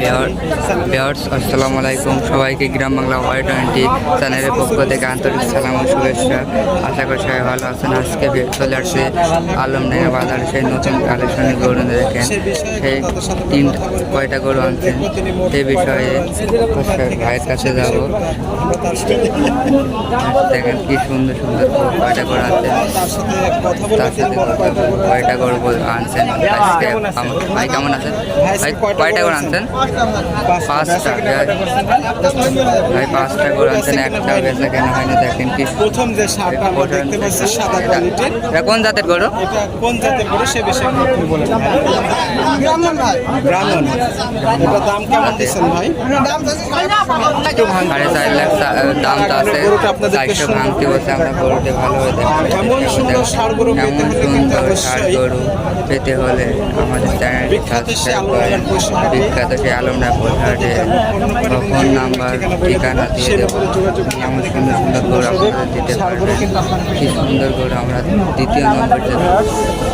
Viewers আসসালামু আলাইকুম। সবাইকে গ্রাম বাংলা ওয়াই টোয়েন্টি চ্যানেলের পক্ষ থেকে আন্তরিক সালাম ও শুভেচ্ছা। আশা করি সবাই ভালো আছেন। আজকে চলে আসছে আলমডাঙ্গা বাজারে। সেই নতুন কালেকশনের গরু দেখেন। সেই তিন, কয়টা গরু আনছেন সেই বিষয়ে ভাইয়ের কাছে যাব। দেখেন কি সুন্দর সুন্দর কয়টা গরু আনছেন। তার সাথে কয়টা গরু আনছেন? আজকে ভাই, কেমন আছেন? ভাই, কয়টা করে আনছেন? পাঁচটা ভাই। পাঁচটা করে আনছেন একটা বেচা কেন হয়নি দেখেন কি। প্রথম যে সারটা আমরা দেখতে পাচ্ছি সাদা কোয়ালিটির এটা কোন জাতের গরু? এটা কোন জাতের করে সে আপনি বলেন ব্রাহ্মণ ভাই। ব্রাহ্মণ। এটা দাম কেমন দিচ্ছেন ভাই? একটু ভাঙ। সাড়ে চার লাখ দাম তো আছে। চারশো ভাঙতে বসে আমরা গরুতে ভালো হয়ে এমন সুন্দর ষাঁড় গরু পেতে এমন হলে কিন্তু সুন্দর ষাড় অবশ্যই গরু পেতে হলে আমাদের বিখ্যাত আলমডা পোলহাটে ফোন নাম্বার ঠিকানা দিয়ে দেবো। এমন সুন্দর সুন্দর গরু আপনারা দিতে পারবেন। কি সুন্দর গরু আমরা দ্বিতীয় নম্বর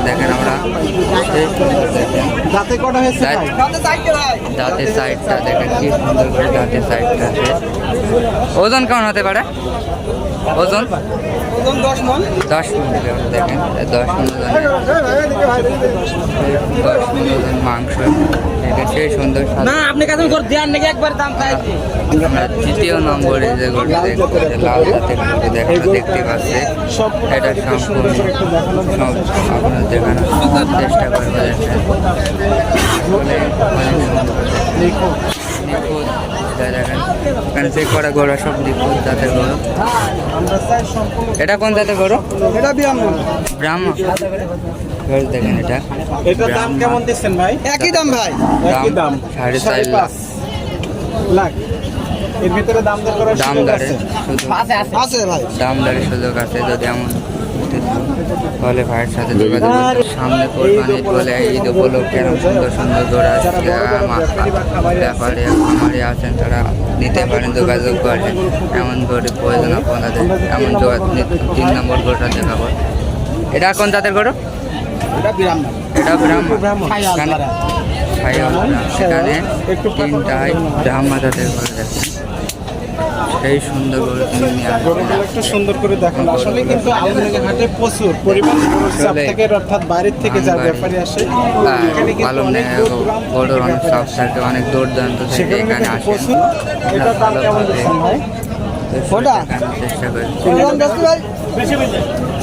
দেখেন আমরা? দাঁতের সাইডটা দেখেন কি সুন্দর করে দাঁতের সাইডটা আছে। ওজন কেমন হতে পারে? ওজন? দশ মন দেখেন। দশ মন ওজন। দশ মন ওজন মাংস। সেই সুন্দর স্বাদ। না আপনি কাছে করে দেন নাকি একবার দাম চাইছি। আমরা তৃতীয় নম্বরে যে গরু লাল জাতের গরু দেখেন দেখতে পাচ্ছে। এটা সম্পূর্ণ সব আপনার দেখানোর চেষ্টা করব নিখুঁত। দেখেন। এখানে যে করা গরু সব জাতের গরু। আমরা চাই সম্পূর্ণ এটা কোন জাতের গরু? এটা ব্রাহ্মণ। ব্রাহ্মণ। গরু দেখেন এটা। এটা দাম কেমন দিচ্ছেন ভাই? একই দাম ভাই। একই দাম। সাড়ে চার লাখ। লাখ। এর ভিতরে দাম দর করার দাম সুযোগ। দরে আছে আছে। ভাই দাম দরের সুযোগ আছে যদি এমন চান, ভাইয়ের সাথে যোগাযোগ সামনে কোরবানি ঈদ বলে ঈদ উপলক্ষে এরকম সুন্দর সুন্দর আসছে ব্যাপারে খামারে আছেন তারা নিতে পারেন যোগাযোগ করেন এমন গরু প্রয়োজন আপনাদের এমন যোগাযোগ তিন নম্বর গরুটা দেখাবো। এটা কোন জাতের গরু? এটা ব্রাহ্মণ এটা ব্রাহ্মণ। এখানে সেখানে তিনটায় ব্রাহ্মণ জাতের গরু দেখেন সেই সুন্দর নিয়ে গরুগুলো একটু সুন্দর করে দেখেন। আসলে কিন্তু আলমডাঙ্গা হাটে প্রচুর পরিমাণ চাপ থেকে অর্থাৎ বাইরের থেকে যা ব্যাপারী আসে এখানে কিন্তু অনেক গরু গরুর অনেক থাকে অনেক দূর দূরান্ত থেকে এখানে প্রচুর এটার দাম কেমন দিচ্ছেন ভাই? ওটা? চেষ্টা করি।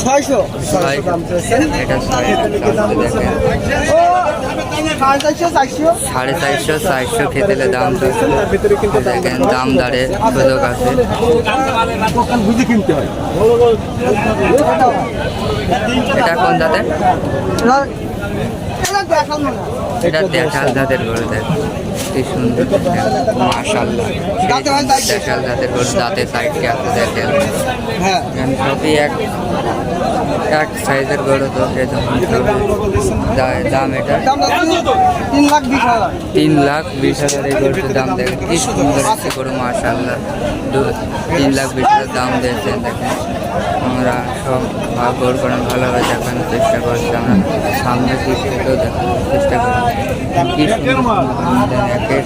ছয়শো। ভাই, দাম চেয়েছেন এটা দেখেন। সাড়ে চারশো চারশো খেতেলে দাম দেখেন দাম দাঁড়ে সুযোগ আছে। এটা কোন জাতের? এটা দেখাল জাতের গরু দেখ। কি সুন্দর মাশাল্লাহ। দেখাল জাতের গরু দাঁতে সাইডকে আছে দেখেন হ্যাঁ। সবই এক এক সাইজের গরু তো সেই জন্য সবই দা- দাম এটা তিন লাখ বিশ হাজার। তিন লাখ বিশ হাজার এই গরুটির দাম দেখেন। কি সুন্দর আছে গরু মাশাল্লাহ দু- তিন লাখ বিশ হাজার দাম দিয়েছেন দেখেন। আমরা সব ভাগ গরু করে ভালোভাবে দেখানোর চেষ্টা করছি। আমরা সামনের দিক থেকেও দেখানোর চেষ্টা করছি। কি সুন্দর একের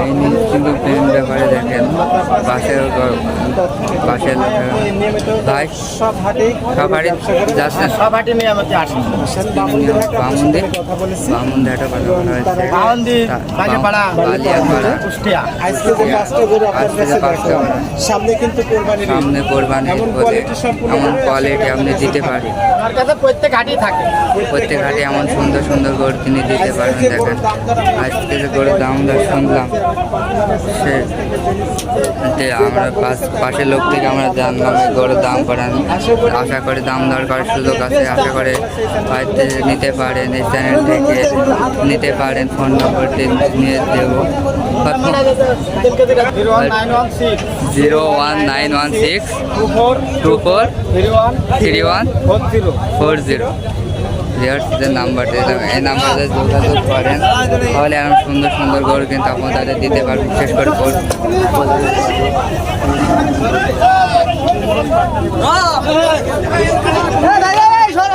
এই কিন্তু ব্যাপারে দেখেন লোকেরা ভাই সব হাটেই সব বাড়ি যাচ্ছেন সব হাটে নিয়ে আমাকে আসেন বামুন্দি বামুন্দি একটা কথা বলা হয়েছে বামুন্দি, বালিয়াপাড়া, বালিয়াপাড়া কুষ্টিয়া আজকে যে পাঁচটা গরু আপনার কাছে পাঁচটা সামনে কিন্তু কোরবানির ঈদ। সামনে কোরবানি এমন বলে এমন কোয়ালিটি আপনি দিতে পারেন। আমার কাছে প্রত্যেক হাটেই থাকে। প্রত্যেক হাটে এমন সুন্দর সুন্দর গরু তিনি দিতে পারেন দেখেন। আজকে যে গরুর দাম দর শুনলাম সে আমরা পাশ পাশের লোক থেকে আমরা জানলাম গরুর দাম করেন আশা করি দাম দর করার সুযোগ আছে। আশা করে হয়তো নিতে পারেন এই চ্যানেল থেকে নিতে পারেন ফোন নম্বরটি নিয়ে দেবো। Zero one nine one six two four three one four zero. যে নাম্বার দিলাম এই নাম্বারে যোগাযোগ করেন তাহলে এরকম সুন্দর সুন্দর গরু কিন্তু আপনার আপনাদের দিতে পারবেন বিশেষ করে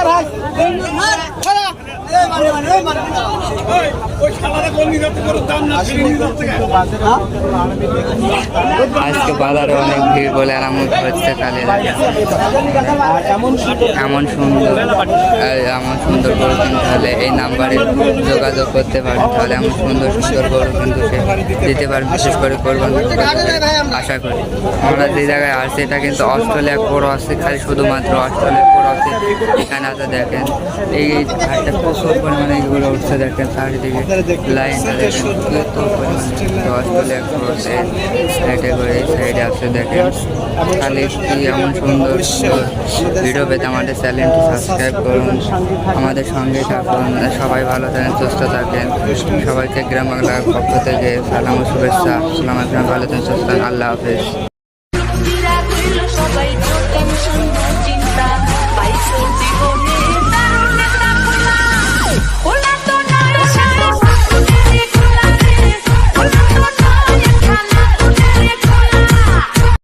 ভাই আজকে বাজারে অনেক ভিড় বলে আরাম হচ্ছে আর এমন সুন্দর। এমন সুন্দর আর গরু কিনতে হলে এই নাম্বারে যোগাযোগ করতে পারেন তাহলে এমন সুন্দর সুন্দর গরু কিন্তু সে দিতে পারেন বিশেষ করে করবেন আশা করি। আমরা যে জায়গায় আসছি এটা কিন্তু অস্ট্রেলিয়া বড় আছে খালি শুধুমাত্র অস্ট্রেলিয়া বড় আছে। এখানে আছে দেখেন এই হাটটা প্রচুর পরিমাণে এগুলো উঠছে দেখেন চারিদিকে। লাইনটা আছে খালি এমন সুন্দর আমাদের সাবস্ক্রাইব করুন, আমাদের সঙ্গে থাকুন, সবাই ভালো থাকেন, সুস্থ থাকেন। সবাইকে গ্রাম বাংলার পক্ষ থেকে সালাম শুভেচ্ছা। সালাম ভালো থাকেন, সুস্থ আল্লাহ হাফেজ।